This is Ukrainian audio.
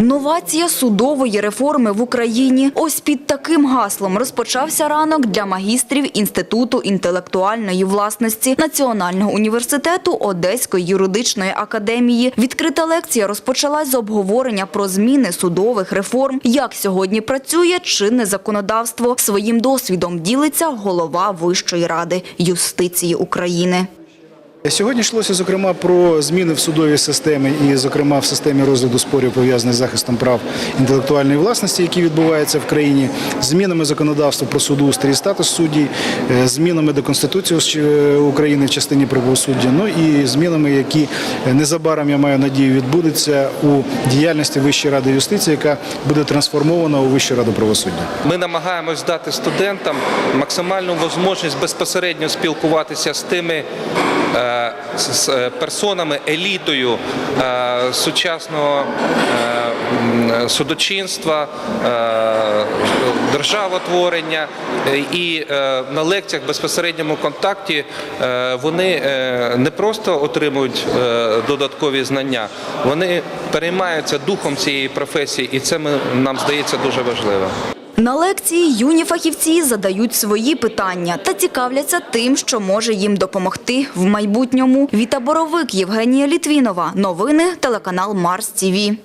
Новація судової реформи в Україні. Ось під таким гаслом розпочався ранок для магістрів Інституту інтелектуальної власності Національного університету Одеської юридичної академії. Відкрита лекція розпочалась з обговорення про зміни судових реформ, як сьогодні працює чинне законодавство. Своїм досвідом ділиться голова Вищої ради юстиції України. Сьогодні йшлося зокрема про зміни в судовій системі і, зокрема, в системі розгляду спорів пов'язаних з захистом прав інтелектуальної власності, які відбуваються в країні, змінами законодавства про судоустрій і статус суддів, е, змінами до Конституції е, України в частині правосуддя, ну і змінами, які е, незабаром я маю надію відбудуться у діяльності Вищої ради юстиції, яка буде трансформована у Вищу раду правосуддя. Ми намагаємось дати студентам максимальну можливість безпосередньо спілкуватися з тими з е, персонами, елітою е, сучасного е, судочинства, е, державотворення. Е, І е, на лекціях безпосередньому контакті е, вони е, не просто отримують е, додаткові знання, вони переймаються духом цієї професії, і це нам здається дуже важливо. На лекції юні фахівці задають свої питання та цікавляться тим, що може їм допомогти в майбутньому. Віта Боровик, Євгенія Літвінова. Новини телеканал Марс ТІВІ.